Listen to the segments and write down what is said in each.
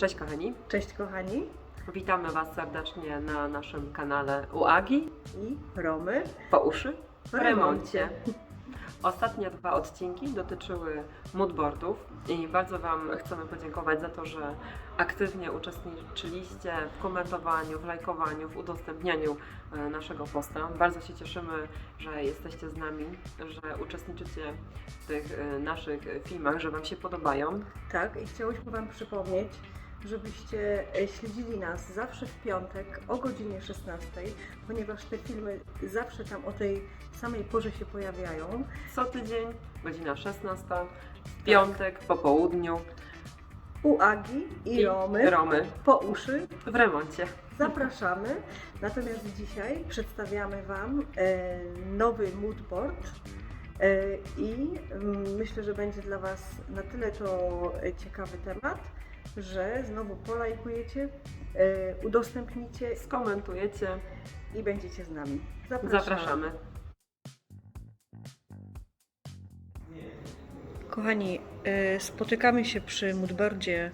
Cześć kochani, Cześć kochani witamy Was serdecznie na naszym kanale UAGI i Romy po uszy w remoncie. Ostatnie dwa odcinki dotyczyły moodboardów i bardzo Wam chcemy podziękować za to, że aktywnie uczestniczyliście w komentowaniu, w lajkowaniu, w udostępnianiu e, naszego posta. Bardzo się cieszymy, że jesteście z nami, że uczestniczycie w tych e, naszych filmach, że Wam się podobają. Tak, i chciałyśmy Wam przypomnieć, żebyście e, śledzili nas zawsze w piątek o godzinie 16, ponieważ te filmy zawsze tam o tej samej porze się pojawiają. Co tydzień, godzina 16, w piątek, po południu U Agi i Romy Romy po uszy w remoncie. zapraszamy. Natomiast dzisiaj przedstawiamy Wam e, nowy moodboard. E, I mm, myślę, że będzie dla Was na tyle to ciekawy temat, że znowu polajkujecie, e, udostępnicie Skomentujecie, i będziecie z nami. Zapraszamy. zapraszamy. Kochani, y, spotykamy się przy moodboardzie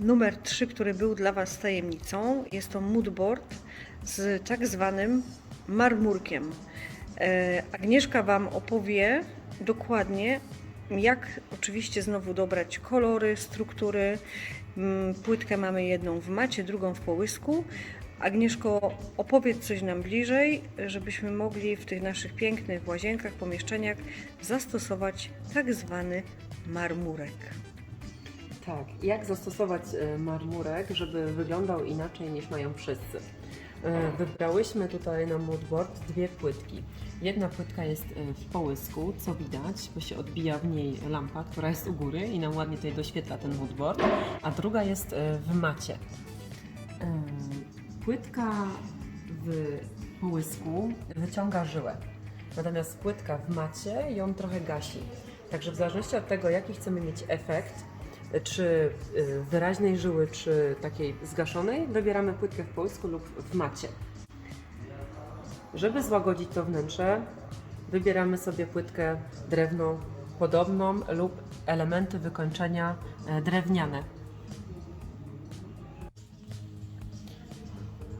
numer 3, który był dla Was tajemnicą. Jest to moodboard z tak zwanym marmurkiem. E, Agnieszka Wam opowie dokładnie, jak oczywiście znowu dobrać kolory, struktury. Mm, Płytkę mamy jedną w macie, drugą w połysku. Agnieszko, opowiedz coś nam bliżej, żebyśmy mogli w tych naszych pięknych łazienkach, pomieszczeniach zastosować tak zwany marmurek. Tak, jak zastosować e, marmurek, żeby wyglądał inaczej niż mają wszyscy? E, Wybrałyśmy tutaj na moodboard dwie płytki. Jedna płytka jest e, w połysku, co widać, bo się odbija w niej lampa, która jest u góry i nam ładnie tutaj doświetla ten moodboard, a druga jest w macie. Płytka w połysku wyciąga żyłę, natomiast płytka w macie ją trochę gasi. Także w zależności od tego, jaki chcemy mieć efekt, czy y, wyraźnej żyły, czy takiej zgaszonej, wybieramy płytkę w połysku lub w macie. Żeby złagodzić to wnętrze, wybieramy sobie płytkę drewno podobną lub elementy wykończenia e, drewniane.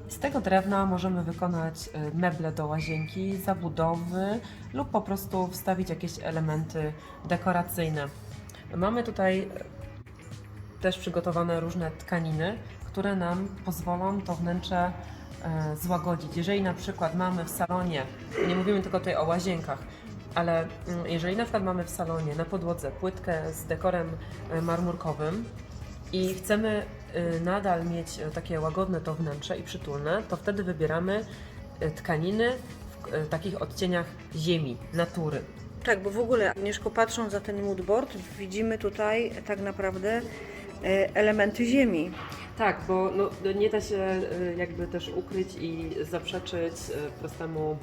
Z tego drewna możemy wykonać e, meble do łazienki, zabudowy lub po prostu wstawić jakieś elementy dekoracyjne. Mamy tutaj też przygotowane różne tkaniny, które nam pozwolą to wnętrze e, złagodzić. Jeżeli na przykład mamy w salonie, nie mówimy tylko tutaj o łazienkach, ale mm, jeżeli na przykład mamy w salonie na podłodze płytkę z dekorem e, marmurkowym i chcemy e, nadal mieć takie łagodne to wnętrze i przytulne, to wtedy wybieramy tkaniny w takich odcieniach ziemi, natury. Tak, bo w ogóle Agnieszko patrząc za ten moodboard widzimy tutaj tak naprawdę elementy ziemi. Tak, bo no, nie da się y, jakby też ukryć i zaprzeczyć y, prostemu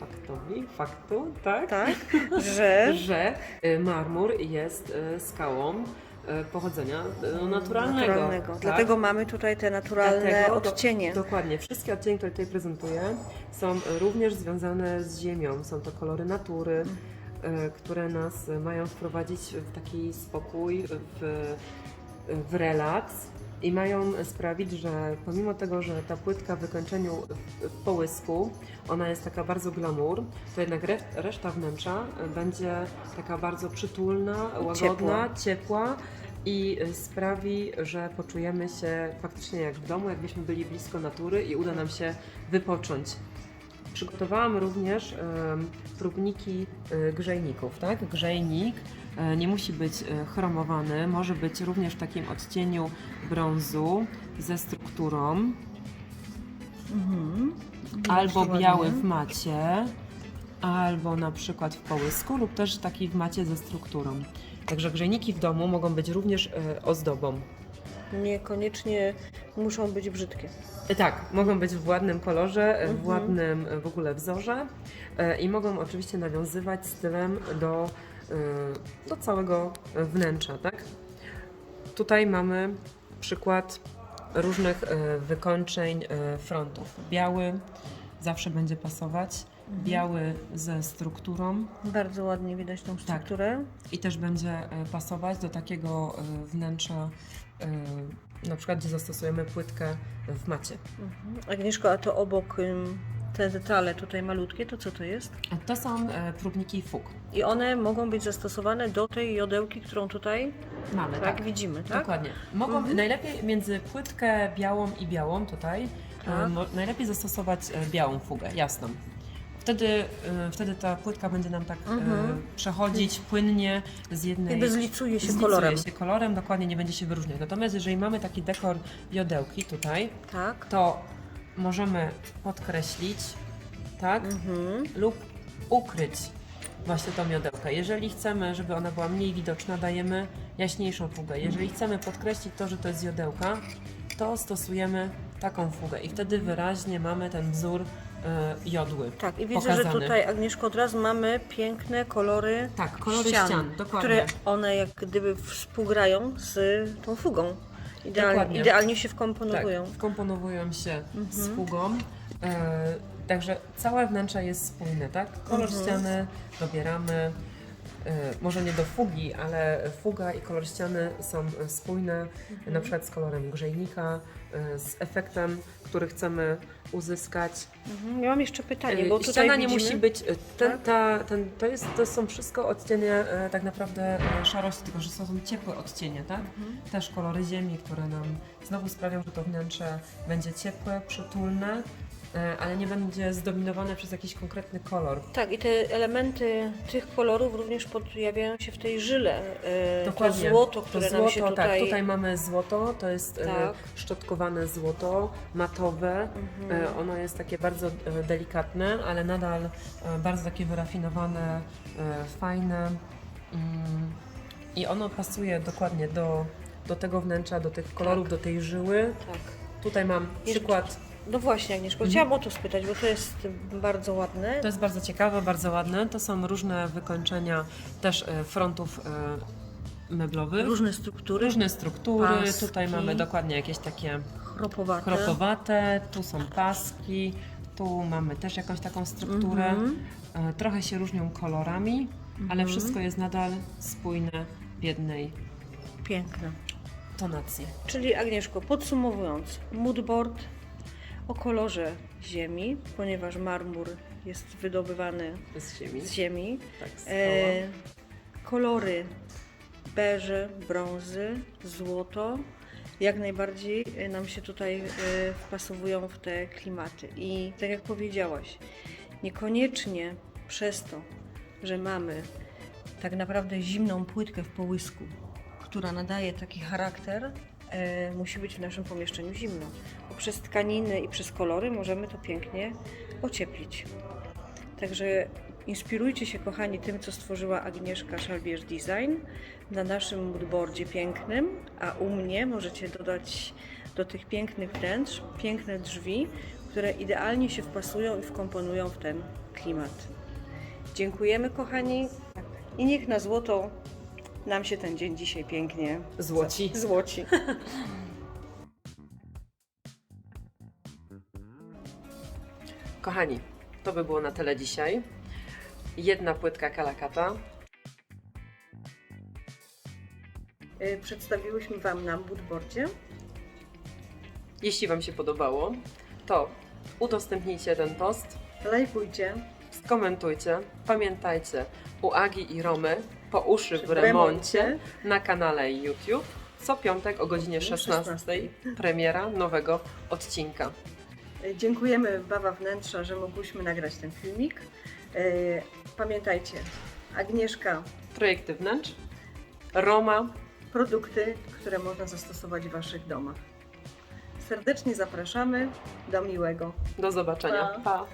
faktowi, faktu, tak? Tak, że Że y, marmur jest y, skałą y, pochodzenia y, naturalnego. tak? Dlatego mamy tutaj te naturalne Dlatego do- odcienie. Dokładnie. Wszystkie odcienie, które tutaj prezentuję, są y, również związane z ziemią. Są to kolory natury, y, które nas y, mają wprowadzić w taki spokój, w, w relaks i mają sprawić, że pomimo tego, że ta płytka w wykończeniu w, połysku, ona jest taka bardzo glamour, to jednak re, reszta wnętrza będzie taka bardzo przytulna, łagodna, ciepła i y, sprawi, że poczujemy się faktycznie jak w domu, jakbyśmy byli blisko natury i uda nam się wypocząć. Przygotowałam również próbniki y, grzejników, tak? Grzejnik nie musi być e, chromowany, może być również w takim odcieniu brązu ze strukturą, Mhm. albo Ładnie. biały w macie, albo na przykład w połysku, lub też taki w macie ze strukturą. Także grzejniki w domu mogą być również e, ozdobą. Niekoniecznie muszą być brzydkie. E, Tak, mogą być w ładnym kolorze, e, w Mhm. ładnym e, w ogóle wzorze e, i mogą oczywiście nawiązywać stylem do, e, do całego wnętrza, tak? Tutaj mamy przykład różnych e, wykończeń e, frontów. Biały zawsze będzie pasować, Mhm. biały ze strukturą Bardzo ładnie widać tą strukturę. i też będzie pasować do takiego wnętrza na przykład gdzie zastosujemy płytkę w macie. Mhm. Agnieszko, a to obok te detale tutaj malutkie, to co to jest? A to są e, próbniki fug. I one mogą być zastosowane do tej jodełki, którą tutaj Mamy, tak, tak? widzimy, tak? Dokładnie. Mogą Mhm. najlepiej między płytkę białą i białą tutaj, Tak. e, mo- najlepiej zastosować e, białą fugę, jasną. Wtedy, e, wtedy ta płytka będzie nam tak e, Mhm. przechodzić płynnie z jednej... Jakby zlicuje się zlicuje kolorem. się kolorem, dokładnie nie będzie się wyróżniać. Natomiast jeżeli mamy taki dekor jodełki tutaj, Tak. to możemy podkreślić, tak? Mhm. lub ukryć właśnie tą miodełkę. Jeżeli chcemy, żeby ona była mniej widoczna, dajemy jaśniejszą fugę. Jeżeli chcemy podkreślić to, że to jest jodełka, to stosujemy taką fugę i wtedy wyraźnie mamy ten wzór e, jodły. Tak, i widzę, pokazany. że tutaj, Agnieszko, od razu mamy piękne kolory Tak, kolory ścian, ścian, dokładnie. które one jak gdyby współgrają z tą fugą. Idealnie, Dokładnie. idealnie się tak, wkomponowują. wkomponowują się z Mhm. fugą. E, także całe wnętrze jest spójne, tak? Kolor Mhm. ściany dobieramy. E, Może nie do fugi, ale fuga i kolor ściany są spójne, Mhm. na przykład z kolorem grzejnika, e, z efektem, który chcemy uzyskać. Mhm. Ja mam jeszcze pytanie, E, bo tutaj Ściana nie widzimy... musi być. Ten, Tak? ta, ten, to, jest, to są wszystko odcienie tak naprawdę szarości, tylko że to są ciepłe odcienie, tak? Mhm. Też kolory ziemi, które nam znowu sprawią, że to wnętrze będzie ciepłe, przytulne, ale nie będzie zdominowane przez jakiś konkretny kolor. Tak, i te elementy tych kolorów również pojawiają się w tej żyle. E, Dokładnie. To złoto, które to nam się złoto, tutaj... Tak, tutaj mamy złoto, to jest e, Tak. szczotkowane złoto, matowe. Mhm. E, ono jest takie bardzo e, delikatne, ale nadal e, bardzo takie wyrafinowane, e, fajne. Mm, I ono pasuje dokładnie do, do tego wnętrza, do tych kolorów, do tej żyły. Tak. Tutaj mam przykład. No właśnie, Agnieszko, Mhm. chciałam o to spytać, bo to jest bardzo ładne. To jest bardzo ciekawe, bardzo ładne. To są różne wykończenia też e, frontów e, meblowych. Różne struktury, Różne struktury. Paski. Tutaj mamy dokładnie jakieś takie chropowate. chropowate, tu są paski, tu mamy też jakąś taką strukturę. Mhm. E, Trochę się różnią kolorami, ale wszystko jest nadal spójne w jednej Piękne. tonacji. Czyli Agnieszko, podsumowując, moodboard o kolorze ziemi, ponieważ marmur jest wydobywany Z ziemi. z ziemi. Tak, E, kolory beże, brązy, złoto jak najbardziej nam się tutaj e, wpasowują w te klimaty. I tak jak powiedziałaś, niekoniecznie przez to, że mamy tak naprawdę zimną płytkę w połysku, która nadaje taki charakter, musi być w naszym pomieszczeniu zimno. Bo przez tkaniny i przez kolory możemy to pięknie ocieplić. Także inspirujcie się, kochani, tym, co stworzyła Agnieszka Szalbierz Design na naszym moodboardzie pięknym, a u mnie możecie dodać do tych pięknych wnętrz piękne drzwi, które idealnie się wpasują i wkomponują w ten klimat. Dziękujemy, kochani, i niech na złoto nam się ten dzień dzisiaj pięknie Złoci. złoci. Kochani, to by było na tyle dzisiaj. Jedna płytka kalakata. Y, Przedstawiłyśmy Wam na moodboardzie. Jeśli Wam się podobało, to udostępnijcie ten post, Lajkujcie. skomentujcie. Pamiętajcie, u Agi i Romy po uszy w W remoncie na kanale YouTube. Co piątek o godzinie 16 premiera nowego odcinka. Dziękujemy Bawa Wnętrza, że mogłyśmy nagrać ten filmik. E, Pamiętajcie, Agnieszka, Projekty wnętrz, Roma, produkty, które można zastosować w Waszych domach. Serdecznie zapraszamy. Do miłego. do zobaczenia. Pa. pa.